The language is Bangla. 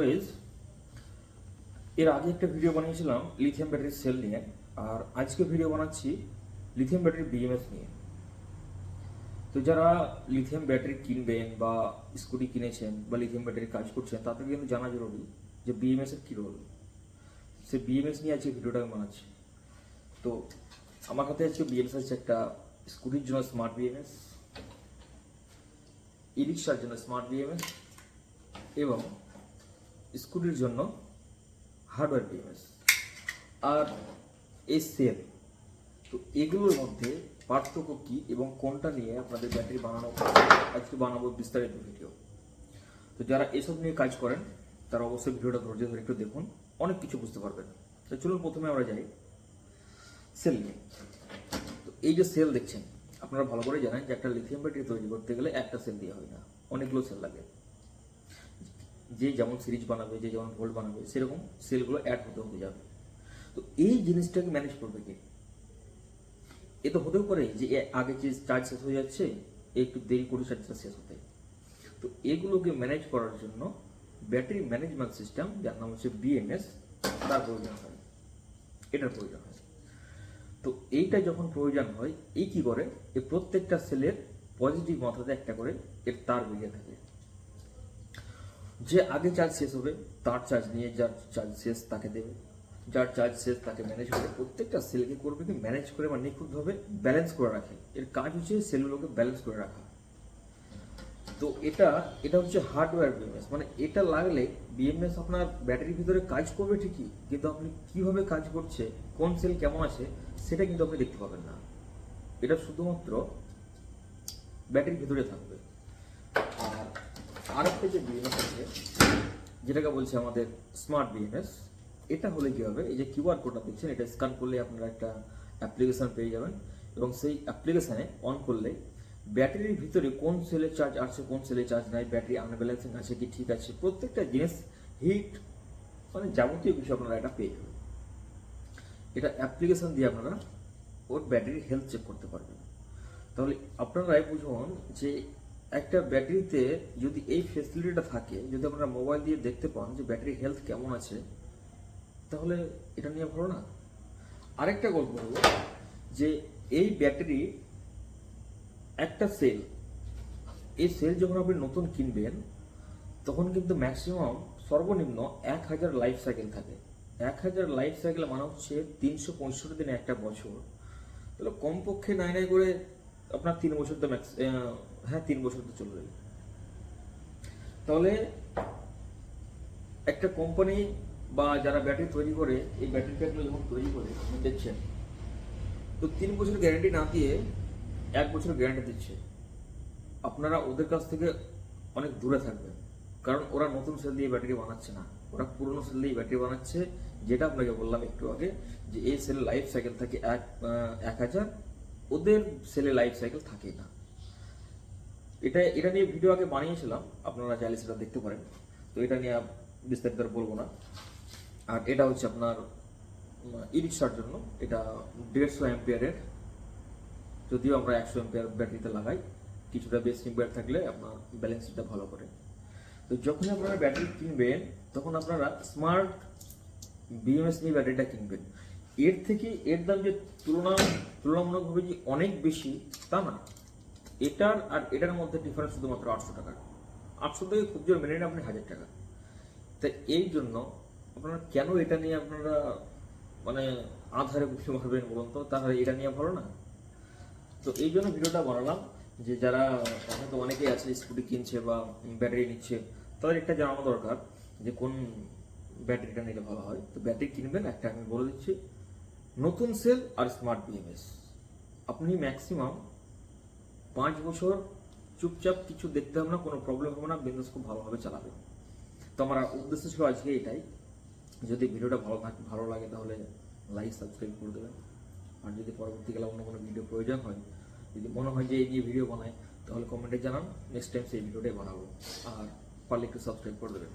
গাইজ এর আগে একটা ভিডিও বানিয়েছিলাম লিথিয়াম ব্যাটারির সেল নিয়ে, আর আজকে ভিডিও বানাচ্ছি লিথিয়াম ব্যাটারির বিএমএস নিয়ে। তো যারা লিথিয়াম ব্যাটারি কিনবেন বা স্কুটি কিনেছেন বা লিথিয়াম ব্যাটারি কাজ করছেন, তাদের কিন্তু জানা জরুরি যে বিএমএস এর কী রোল সে বিএমএস নিয়ে আজকে ভিডিওটা আমি বানাচ্ছি। তো আমার হাতে আজকে বিএমএস আছে একটা স্কুটির জন্য স্মার্ট বিএমএস ই রিক্সার জন্য স্মার্ট বিএমএস এবং স্কুটির জন্য হার্ডওয়্যার বিএমএস আর এই সেল তো এগুলোর মধ্যে পার্থক্য কী এবং কোনটা নিয়ে আপনাদের ব্যাটারি বানানো আজকে বানাবো বিস্তারিত ভিডিও তো যারা এসব নিয়ে কাজ করেন, তারা অবশ্যই ভিডিওটা ধৈর্য ধরে একটু দেখুন। অনেক কিছু বুঝতে পারবেন। তো চলুন প্রথমে আমরা যাই সেল নিয়ে। তো এই যে সেল দেখছেন, আপনারা ভালো করে জানেন যে একটা লিথিয়াম ব্যাটারি তৈরি করতে গেলে একটা সেল দিয়ে হয় না। অনেকগুলো সেল লাগে। যে যেমন সিরিজ বানাবে, যে যেমন ভোল্ট বানাবে, সেরকম সেলগুলো অ্যাড হতে হতে যাবে। তো এই জিনিসটাকে ম্যানেজ করবে কে? এ তো হতেও পারে যে আগে যে চার্জ শেষ হয়ে যাচ্ছে একটু দেরি করে চার্জটা শেষ হতে। তো এগুলোকে ম্যানেজ করার জন্য ব্যাটারি ম্যানেজমেন্ট সিস্টেম যার নাম হচ্ছে বিএমএস তার প্রয়োজন হয়। এটার প্রয়োজন হয়। তো এইটা যখন প্রয়োজন হয় এই কি করে? এই প্রত্যেকটা সেলের পজিটিভ মাথাতে একটা করে এর তার বেরিয়ে থাকে। যে আগে চার্জ শেষ হবে, তার চার্জ নিয়ে যার চার্জ শেষ তাকে দেবে। যার চার্জ শেষ তাকে ম্যানেজ করে প্রত্যেকটা সেলকে করবে কি ম্যানেজ করে বা নিখুঁতভাবে ব্যালেন্স করে রাখে। এর কাজ হচ্ছে সেলগুলোকে ব্যালেন্স করে রাখা। তো এটা এটা হচ্ছে হার্ডওয়্যার বিএমএস মানে এটা লাগলে বিএমএস আপনার ব্যাটারির ভিতরে কাজ করবে ঠিকই, কিন্তু আপনি কীভাবে কাজ করছে, কোন সেল কেমন আছে, সেটা কিন্তু আপনি দেখতে পাবেন না। এটা শুধুমাত্র ব্যাটারির ভিতরে থাকবে। আরেকটা যে বিএমএস আছে যেটাকে বলছে আমাদের স্মার্ট বিএমএস এটা হলে কি হবে? এই যে কিউআর কোডটা দেখছেন, এটা স্ক্যান করলে আপনারা একটা অ্যাপ্লিকেশন পেয়ে যাবেন এবং সেই অ্যাপ্লিকেশনে অন করলে ব্যাটারির ভিতরে কোন সেলে চার্জ আছে কোন সেলে চার্জ নাই, ব্যাটারি আনব্যালেন্সিং আছে কি ঠিক আছে, প্রত্যেকটা জিনিস হিট মানে যাবতীয় কিছু আপনারা এটা পেয়ে যাবেন। এটা অ্যাপ্লিকেশন দিয়ে আপনারা ওর ব্যাটারির হেলথ চেক করতে পারবেন। তাহলে আপনারাই বুঝুন যে একটা ব্যাটারিতে যদি এই ফেসিলিটিটা থাকে, যদি আপনারা মোবাইল দিয়ে দেখতে পান যে ব্যাটারি হেলথ কেমন আছে, তাহলে এটা নিয়ে ভালো না। আরেকটা গল্প হলো যে এই ব্যাটারি একটা সেল এই সেল যখন আপনি নতুন কিনবেন, তখন কিন্তু ম্যাক্সিমাম সর্বনিম্ন এক হাজার লাইফ সাইকেল থাকে। এক হাজার লাইফ সাইকেল মানে হচ্ছে তিনশো পঁয়ষট্টি দিনে একটা বছর। তাহলে কমপক্ষে নাই নাই করে আপনার তিন বছর তো ম্যাক্স হ্যাঁ তিন বছর তো চলবে। তাহলে একটা কোম্পানি বা যারা ব্যাটারি তৈরি করে, এই ব্যাটারি প্যাকগুলো যখন তৈরি করে, আপনি দেখছেন, তো তিন বছর গ্যারান্টি না দিয়ে এক বছর গ্যারান্টি দিচ্ছে। আপনারা ওদের কাছ থেকে অনেক দূরে থাকবেন। কারণ ওরা নতুন সেল দিয়ে ব্যাটারি বানাচ্ছে না। ওরা পুরনো সেল দিয়ে ব্যাটারি বানাচ্ছে। যেটা আপনাকে বললাম একটু আগে, যে এই সেলের লাইফ সাইকেল থাকে এক এক হাজার, ওদের সেলের লাইফ সাইকেল থাকে না। এটা এটা নিয়ে ভিডিও আগে বানিয়েছিলাম। আপনারা চাইলে সেটা দেখতে পারেন। তো এটা নিয়ে বিস্তারিত বলব না। আর এটা হচ্ছে আপনার ই রিক্সার জন্য। এটা দেড়শো অ্যাম্পিয়ারের। যদিও আমরা একশো অ্যাম্পিয়ার ব্যাটারিতে লাগাই, কিছুটা বেশি অ্যাম্পিয়ার থাকলে আপনার ব্যালেন্সটা ভালো করে। তো যখন আপনারা ব্যাটারি কিনবেন, তখন আপনারা স্মার্ট বিএমএস নিয়ে ব্যাটারিটা কিনবেন। এর থেকে এর দাম যে তুলনা, তুলনামূলকভাবে যে অনেক বেশি, তা না এটার আর এটার মধ্যে ডিফারেন্স শুধুমাত্র আটশো টাকা। আটশো থেকে খুব জোর মেনে আপনি হাজার টাকা। তাই এই জন্য আপনারা কেন এটা নিয়ে আপনারা মানে আধারে বুঝতে পারবেন বলুন তো? তাহলে এটা নিয়ে ভালো না। তো এই জন্য ভিডিওটা বানালাম যে যারা হয়তো অনেকেই আছে স্কুটি কিনছে বা ব্যাটারি নিচ্ছে, তাদের একটা জানানো দরকার যে কোন ব্যাটারিটা নিলে ভালো হয়। তো ব্যাটারি কিনবেন, একটা আমি বলে দিচ্ছি। নতুন সেল আর স্মার্ট বিএমএস আপনি ম্যাক্সিমাম পাঁচ বছর চুপচাপ কিছু দেখতে হবে না, কোনো প্রবলেম হবে না বিজনেস খুব ভালোভাবে চালাবে। তো আমার উদ্দেশ্য ছিল আজকে এটাই। যদি ভিডিওটা ভালো থাকে, ভালো লাগে তাহলে লাইক সাবস্ক্রাইব করে দেবেন। আর যদি পরবর্তীকালে অন্য কোনো ভিডিও প্রয়োজন হয়, যদি মনে হয় যে এই নিয়ে ভিডিও বানায় তাহলে কমেন্টে জানান নেক্সট টাইম সেই ভিডিওটাই বানাবো। আর পারলে একটু সাবস্ক্রাইব করে দেবেন।